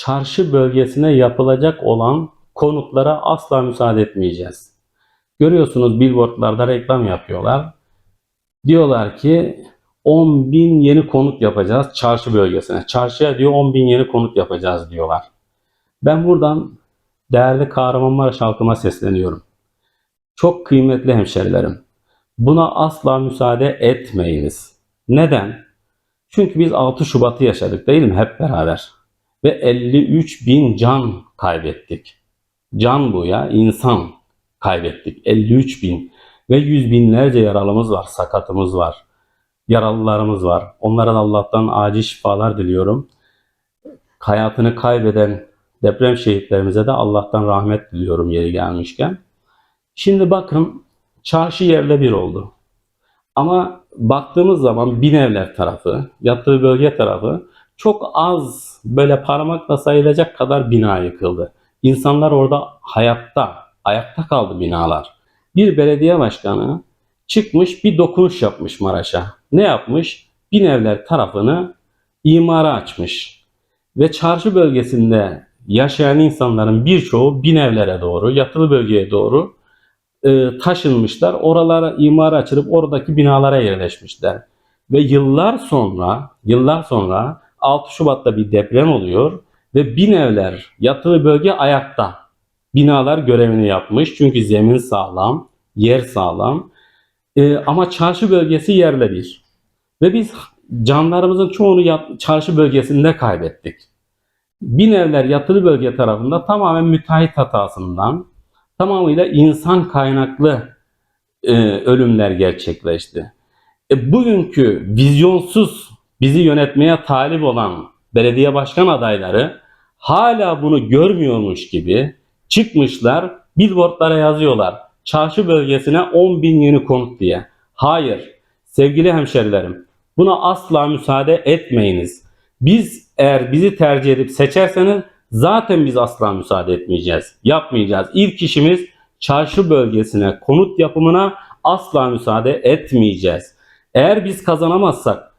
çarşı bölgesine yapılacak olan konutlara asla müsaade etmeyeceğiz. Görüyorsunuz billboardlarda reklam yapıyorlar. Diyorlar ki 10 bin yeni konut yapacağız çarşı bölgesine. Çarşıya diyor 10 bin yeni konut yapacağız diyorlar. Ben buradan değerli Kahramanmaraş halkıma sesleniyorum. Çok kıymetli hemşerilerim. Buna asla müsaade etmeyiniz. Neden? Çünkü biz 6 Şubat'ı yaşadık değil mi hep beraber? Ve 53 bin can kaybettik. Can bu ya insan kaybettik. 53 bin ve yüz binlerce yaralımız var, sakatımız var, yaralılarımız var. Onlara da Allah'tan acil şifalar diliyorum. Hayatını kaybeden deprem şehitlerimize de Allah'tan rahmet diliyorum yeri gelmişken. Şimdi bakın çarşı yerle bir oldu. Ama baktığımız zaman Binevler tarafı, yattığı bölge tarafı çok az böyle parmakla sayılacak kadar bina yıkıldı. İnsanlar orada hayatta, ayakta kaldı binalar. Bir belediye başkanı çıkmış bir dokunuş yapmış Maraş'a. Ne yapmış? Binevler tarafını imara açmış. Ve çarşı bölgesinde yaşayan insanların birçoğu Binevlere doğru, yatılı bölgeye doğru e, taşınmışlar. Oralara imara açılıp oradaki binalara yerleşmişler. Ve yıllar sonra, yıllar sonra 6 Şubat'ta bir deprem oluyor ve bin evler, yatılı bölge ayakta. Binalar görevini yapmış çünkü zemin sağlam, yer sağlam. E, ama çarşı bölgesi yerle bir. Ve biz canlarımızın çoğunu yat- çarşı bölgesinde kaybettik. Bin evler yatılı bölge tarafında tamamen müteahhit hatasından, tamamıyla insan kaynaklı e, ölümler gerçekleşti. E, bugünkü vizyonsuz bizi yönetmeye talip olan belediye başkan adayları hala bunu görmüyormuş gibi çıkmışlar billboardlara yazıyorlar. Çarşı bölgesine 10 bin yeni konut diye. Hayır sevgili hemşerilerim buna asla müsaade etmeyiniz. Biz eğer bizi tercih edip seçerseniz zaten biz asla müsaade etmeyeceğiz. Yapmayacağız. İlk işimiz çarşı bölgesine konut yapımına asla müsaade etmeyeceğiz. Eğer biz kazanamazsak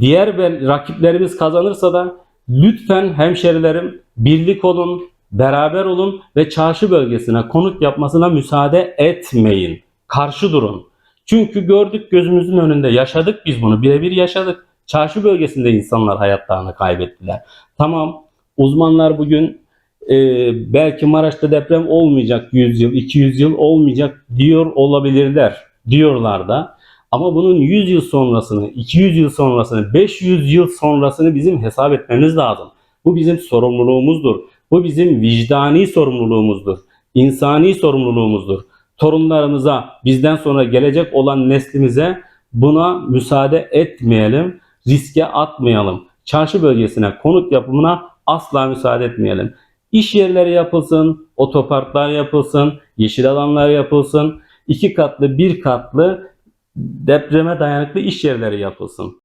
diğer rakiplerimiz kazanırsa da lütfen hemşerilerim birlik olun, beraber olun ve çarşı bölgesine konut yapmasına müsaade etmeyin. Karşı durun. Çünkü gördük gözümüzün önünde yaşadık biz bunu birebir yaşadık. Çarşı bölgesinde insanlar hayatlarını kaybettiler. Tamam uzmanlar bugün e, belki Maraş'ta deprem olmayacak 100 yıl 200 yıl olmayacak diyor olabilirler diyorlar da. Ama bunun 100 yıl sonrasını, 200 yıl sonrasını, 500 yıl sonrasını bizim hesap etmemiz lazım. Bu bizim sorumluluğumuzdur. Bu bizim vicdani sorumluluğumuzdur. insani sorumluluğumuzdur. Torunlarımıza, bizden sonra gelecek olan neslimize buna müsaade etmeyelim, riske atmayalım. Çarşı bölgesine konut yapımına asla müsaade etmeyelim. İş yerleri yapılsın, otoparklar yapılsın, yeşil alanlar yapılsın, iki katlı, bir katlı depreme dayanıklı iş yerleri yapılsın.